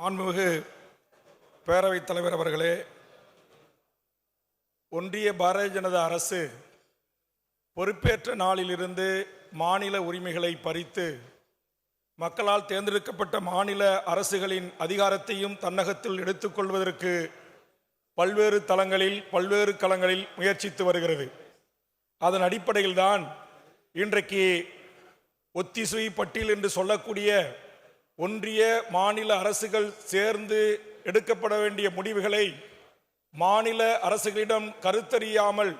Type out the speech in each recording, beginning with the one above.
மாண்புமிகு பேரவைத் தலைவர் அவர்களே ஒன்றிய பாரதிய ஜனதா அரசு பொறுப்பேற்ற நாளிலிருந்து மாநில உரிமைகளை பறித்து மக்களால் தேர்ந்தெடுக்கப்பட்ட மாநில அரசுகளின் அதிகாரத்தையும் தன்னகத்தில் எடுத்துக்கொள்வதற்கு பல்வேறு தளங்களில் பல்வேறு களங்களில் முயற்சித்து வருகிறது. அதன் அடிப்படையில்தான் இன்றைக்கு ஒத்திசுய் பட்டியல் என்று சொல்லக்கூடிய ஒன்றிய மாநில அரசுகள் சேர்ந்து எடுக்கப்பட வேண்டிய முடிவுகளை மாநில அரசுகளிடம் கருத்தறியாமல்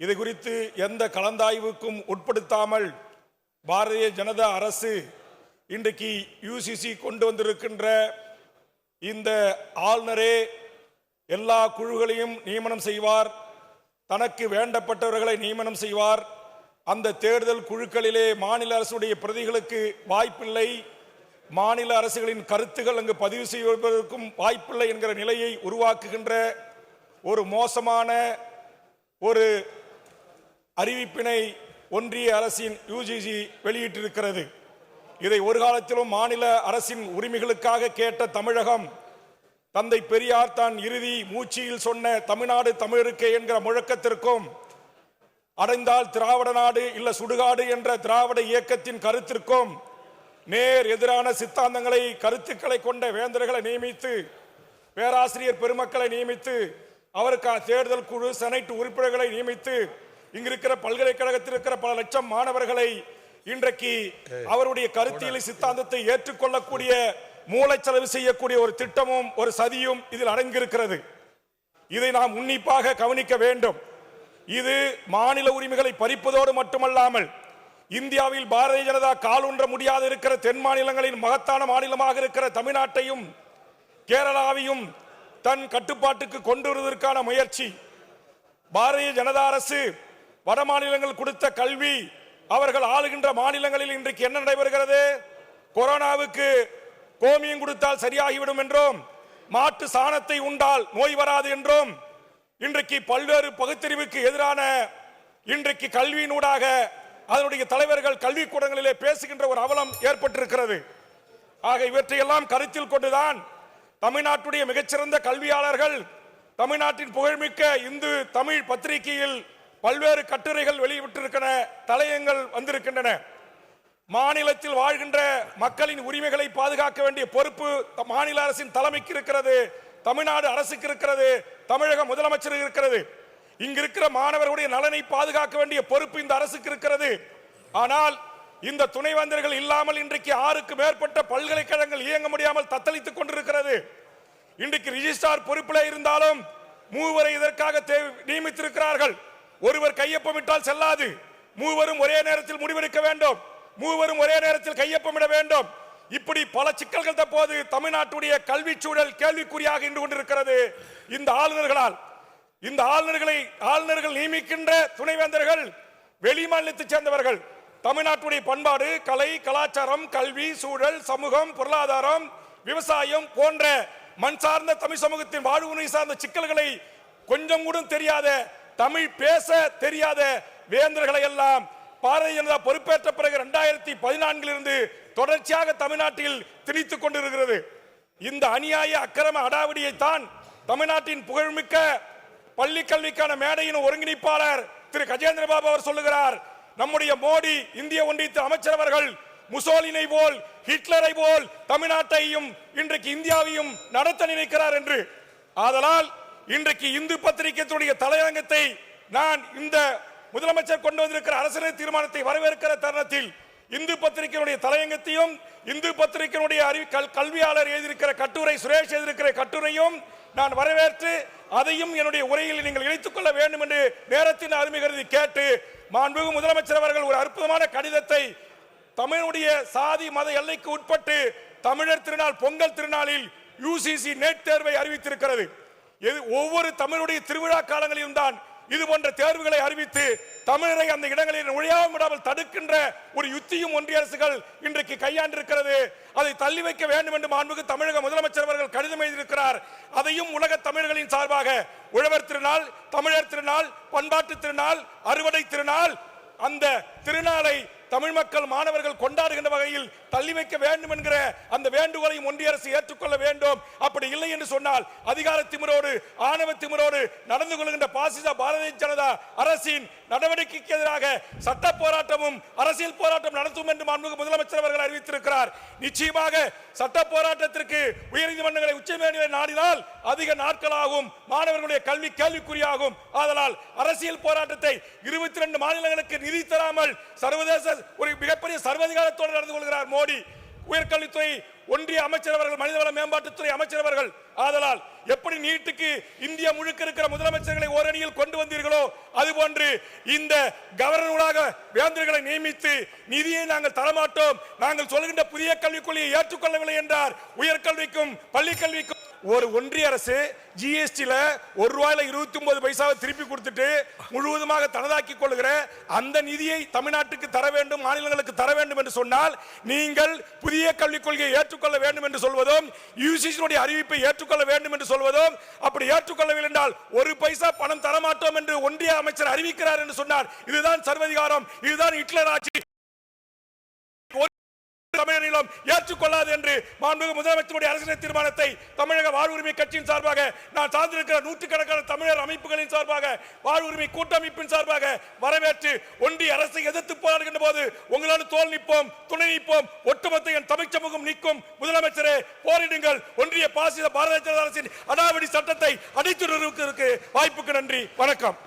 இது குறித்து எந்த கலந்தாய்வுக்கும் உட்படுத்தாமல் பாரதிய ஜனதா அரசு இன்றைக்கு யூசிசி கொண்டு வந்திருக்கின்ற இந்த ஆளுநரே எல்லா குழுக்களையும் நியமனம் செய்வார். தனக்கு வேண்டப்பட்டவர்களை நியமனம் செய்வார். அந்த தேர்தல் குழுக்களிலே மாநில அரசுடைய பிரதிகளுக்கு வாய்ப்பில்லை. மாநில அரசுகளின் கருத்துகள் அங்கு பதிவு செய்வதற்கும் வாய்ப்பில்லை என்கிற நிலையை உருவாக்குகின்ற ஒரு மோசமான ஒரு அறிவிப்பினை ஒன்றிய அரசின் யூஜிசி வெளியிட்டிருக்கிறது. இதை ஒரு காலத்திலும் மாநில அரசின் உரிமைகளுக்காக கேட்ட தமிழகம் தந்தை பெரியார் தான் இறுதி மூச்சியில் சொன்ன தமிழ்நாடு தமிழருக்கே என்கிற முழக்கத்திற்கும் அடைந்தால் திராவிட நாடு இல்ல சுடுகாடு என்ற திராவிட இயக்கத்தின் கருத்திற்கும் நேர் எதிரான சித்தாந்தங்களை கருத்துக்களை கொண்ட வேந்தர்களை நியமித்து பேராசிரியர் பெருமக்களை நியமித்து அவருக்கு தேர்தல் குழு செனட் உறுப்பினர்களை நியமித்து இங்கிருக்கிற பல்கலைக்கழகத்தில் இருக்கிற பல லட்சம் மாணவர்களை இன்றைக்கு அவருடைய கருத்தியல் சித்தாந்தத்தை ஏற்றுக்கொள்ளக்கூடிய மூளைச்சலவு செய்யக்கூடிய ஒரு திட்டமும் ஒரு சதியும் இதில் அடங்கியிருக்கிறது. இதை நாம் உன்னிப்பாக கவனிக்க வேண்டும். இது மாநில உரிமைகளை பறிப்பதோடு மட்டுமல்லாமல் இந்தியாவில் பாரதிய ஜனதா காலூன்ற முடியாது இருக்கிற தென் மாநிலங்களின் மகத்தான மாநிலமாக இருக்கிற தமிழ்நாட்டையும் கேரளாவையும் தன் கட்டுப்பாட்டுக்கு கொண்டு வருவதற்கான முயற்சி. பாரதிய ஜனதா அரசு வட மாநிலங்கள் கொடுத்த கல்வி அவர்கள் ஆளுகின்ற மாநிலங்களில் இன்றைக்கு என்ன நடைபெறுகிறது? கொரோனாவுக்கு கோமியம் கொடுத்தால் சரியாகிவிடும் என்றும் மாட்டு சாணத்தை உண்டால் நோய் வராது என்றும் இன்றைக்கு பல்வேறு பகுத்தறிவுக்கு எதிரான இன்றைக்கு கல்வியினூடாக அதனுடைய தலைவர்கள் கல்விக்கூடங்களிலே பேசுகின்ற ஒரு அவலம் ஏற்பட்டிருக்கிறது. ஆக இவற்றையெல்லாம் கருத்தில் கொண்டுதான் தமிழ்நாட்டுடைய மிகச்சிறந்த கல்வியாளர்கள் தமிழ்நாட்டின் புகழ்மிக்க இந்து தமிழ் பத்திரிகையில் பல்வேறு கட்டுரைகள் வெளியிட்டிருக்கிற தலையங்கள் வந்திருக்கின்றன. மாநிலத்தில் வாழ்கின்ற மக்களின் உரிமைகளை பாதுகாக்க வேண்டிய பொறுப்பு மாநில அரசின் தலைமைக்கு இருக்கிறது தமிழ்நாடு அரசுக்கு இருக்கிறது தமிழக முதலமைச்சர் இருக்கிறது. இங்க இருக்கிற மாணவர்களுடைய நலனை பாதுகாக்க வேண்டிய பொறுப்பு இந்த அரசுக்கு இருக்கிறது. ஆனால் இந்த துணைவேந்தர்கள் இல்லாமல் இன்றைக்கு ஆறுக்கு மேற்பட்ட பல்கலைக்கழகங்கள் இயங்க முடியாமல் தத்தளித்துக் கொண்டிருக்கிறது. இன்றைக்கு ரிஜிஸ்டார் பொறுப்பில் இருந்தாலும் மூவரை இதற்காக நியமித்திருக்கிறார்கள். ஒருவர் கையொப்பமிட்டால் செல்லாது. மூவரும் ஒரே நேரத்தில் முடிவெடுக்க வேண்டும். மூவரும் ஒரே நேரத்தில் கையொப்பமிட வேண்டும். இப்படி பல சிக்கல்கள் தற்போது தமிழ்நாட்டுடைய கல்வி சூழல் கேள்விக்குறியாக இன்று கொண்டிருக்கிறது. இந்த ஆளுநர்களால் இந்த ஆளுநர்களை ஆளுநர்கள் நியமிக்கின்ற துணைவேந்தர்கள் வெளி மாநிலத்தைச் சேர்ந்தவர்கள் தமிழ்நாட்டுடைய பண்பாடு கலை கலாச்சாரம் கல்வி சூழல் சமூகம் பொருளாதாரம் விவசாயம் போன்ற மண் சார்ந்த தமிழ் சமூகத்தின் வாழ்வுனை சார்ந்த சிக்கல்களை கொஞ்சம் கூட தெரியாத தமிழ் பேச தெரியாத வேந்தர்களை எல்லாம் பாரதிய ஜனதா பொறுப்பேற்ற பிறகு இரண்டாயிரத்தி பதினான்கிலிருந்து தொடர்ச்சியாக தமிழ்நாட்டில் திணித்துக் கொண்டிருக்கிறது. இந்த அநியாய அக்கிரம அடாவடியை தான் தமிழ்நாட்டின் புகழ்மிக்க பள்ளி கல்விக்கான மேடையின் ஒருங்கிணைப்பாளர் திரு கஜேந்திர பாபு அவர் சொல்லுகிறார் நம்முடைய மோடி இந்திய ஒன்றியத்தின் அமைச்சர் அவர்கள் முசோலினை போல் ஹிட்லரை போல் தமிழ்நாட்டையும் இன்றைக்கு இந்தியாவையும் நடத்த நினைக்கிறார் என்று. ஆதலால் இன்றைக்கு இந்து பத்திரிகைத்துடைய தலையங்கத்தை நான் இந்த முதலமைச்சர் கொண்டு வந்திருக்கிற அரசியல் தீர்மானத்தை வரவேற்கிற தருணத்தில் இந்து பத்திரிகையினுடைய தலையங்கத்தையும் இந்து பத்திரிகையினுடைய அறிவி கல்வியாளர் எழுதியிருக்கிற கட்டுரை சுரேஷ் எழுதியிருக்கிற கட்டுரையும் நான் வரவேற்று அதையும் என்னுடைய உரையில் நீங்கள் இணைத்துக் கொள்ள வேண்டும் என்று நேரத்தின் அருமை கருதி கேட்டு மாண்புமிகு முதலமைச்சர் அவர்கள் ஒரு அற்புதமான கடிதத்தை தமிழுடைய சாதி மத எல்லைக்கு உட்பட்டு தமிழர் திருநாள் பொங்கல் திருநாளில் யூசிசி நெட் தேர்வை அறிவித்திருக்கிறது. இது ஒவ்வொரு தமிழுடைய திருவிழா காலங்களிலும் தான் இது போன்ற தேர்வுகளை அறிவித்து தமிழரை அந்த இடங்களில் நுழையாமல் விடாமல் தடுக்கின்ற ஒரு யுத்தியும் ஒன்றிய அரசுகள் இன்றைக்கு கையாண்டிருக்கிறது. அதை தள்ளி வைக்க வேண்டும் என்று மாண்புக்கு தமிழக முதலமைச்சர் அவர்கள் கடிதம் எழுதியிருக்கிறார். அதையும் உலக தமிழர்களின் சார்பாக உழவர் திருநாள் தமிழர் திருநாள் பண்பாட்டு திருநாள் அறுவடை திருநாள் அந்த திருநாளை தமிழ் மக்கள் மாணவர்கள் கொண்டாடுகின்ற வகையில் தள்ளி வைக்க வேண்டும் என்கிற அந்த வேண்டுகோளையும் ஒன்றிய அரசு ஏற்றுக்கொள்ள வேண்டும். அப்படி இல்லை என்று சொன்னால் அதிகார திமிரோடு ஆணவ திமிரோடு நடந்து கொள்கின்ற பாசிச பாரதிய ஜனதா அரசின் நடவடிக்கைக்கு எதிராக சட்ட போராட்டமும் அரசியல் போராட்டம் நடத்தும் என்று மாண்புமிகு முதலமைச்சர் அவர்கள் அறிவித்திருக்கிறார். நிச்சயமாக சட்ட போராட்டத்திற்கு உயர்நீதிமன்றங்களை உச்சநீதிமன்ற நாடினால் அதிக நாட்களாகும் மாணவர்களுடைய கல்வி கேள்விக்குறியாகும். ஆதலால் அரசியல் போராட்டத்தை இருபத்தி ரெண்டு மாநிலங்களுக்கு நிதி தராமல் சர்வதேச ஒரு மிகப்பெரிய சர்வதிகாரத்தோடு நடந்து கொள்கிறார் மோடி உயர்கல்வித்துறை ஒன்றிய அமைச்சர் அவர்கள் மனிதவள மேம்பாட்டுத்துறை அமைச்சர் அவர்கள் ஆதலால் எப்படி நீட்டுக்கு இந்தியா முழுக்க இருக்கிற முதலமைச்சர்களை ஓரணியில் கொண்டு வந்தீர்களோ அதுபோன்று இந்த கவர்னர்களாக வேந்தர்களை நியமித்து நிதியை நாங்கள் தரமாட்டோம். நாங்கள் சொல்கின்ற புதிய கல்விக் கொள்கையை ஏற்றுக்கொள்ளவில்லை என்றார் உயர்கல்விக்கும் பள்ளிக்கல்விக்கும் ஒரு ஒன்றிய அரசு ஜிஎஸ்டியில் ஒரு ரூபாயில இருபத்தி ஒன்பது பைசாவை திருப்பி கொடுத்துட்டு முழுவதுமாக தனதாக்கி கொள்கிற அந்த நிதியை தமிழ்நாட்டுக்கு தர வேண்டும் மாநிலங்களுக்கு தர வேண்டும் என்று சொன்னால் நீங்கள் புதிய கல்விக் கொள்கையை ஏற்றுக்கொள்ள வேண்டும் என்று சொல்வதும் யூசிசியுடைய அறிவிப்பை ஏற்றுக்கொள்ள வேண்டும் என்று சொல்வதும் அப்படி ஏற்றுக்கொள்ளவில்லை என்றால் ஒரு பைசா பணம் தரமாட்டோம் என்று ஒன்றிய அமைச்சர் அறிவிக்கிறார் என்று சொன்னார் இதுதான் சர்வதிகாரம் இதுதான் ஹிட்லர் ஆட்சி. தமிழர்களும் ஏற்றுக்கொள்ளாது என்று மாண்புமிகு முதலமைச்சருடைய அரசியல் தீர்மானத்தை தமிழக வாழ்வுரிமை கட்சியின் சார்பாக நான் சார்ந்திருக்கிற நூற்றுக்கணக்கான தமிழர் அமைப்புகளின் சார்பாக வாழ்வுரிமை கூட்டமைப்பின் சார்பாக வரவேற்று ஒன்றிய அரசை எதிர்த்து போராடுகின்ற போது உங்களோடு தோல் நிற்போம் துணை நிற்போம் ஒட்டுமொத்த என் தமிழ் சமூகம் நிற்கும். முதலமைச்சரே போரிடுங்கள். ஒன்றிய பாசித பாரதிய ஜனதா அரசின் அடாவடி சட்டத்தை அடித்து வாய்ப்புக்கு நன்றி. வணக்கம்.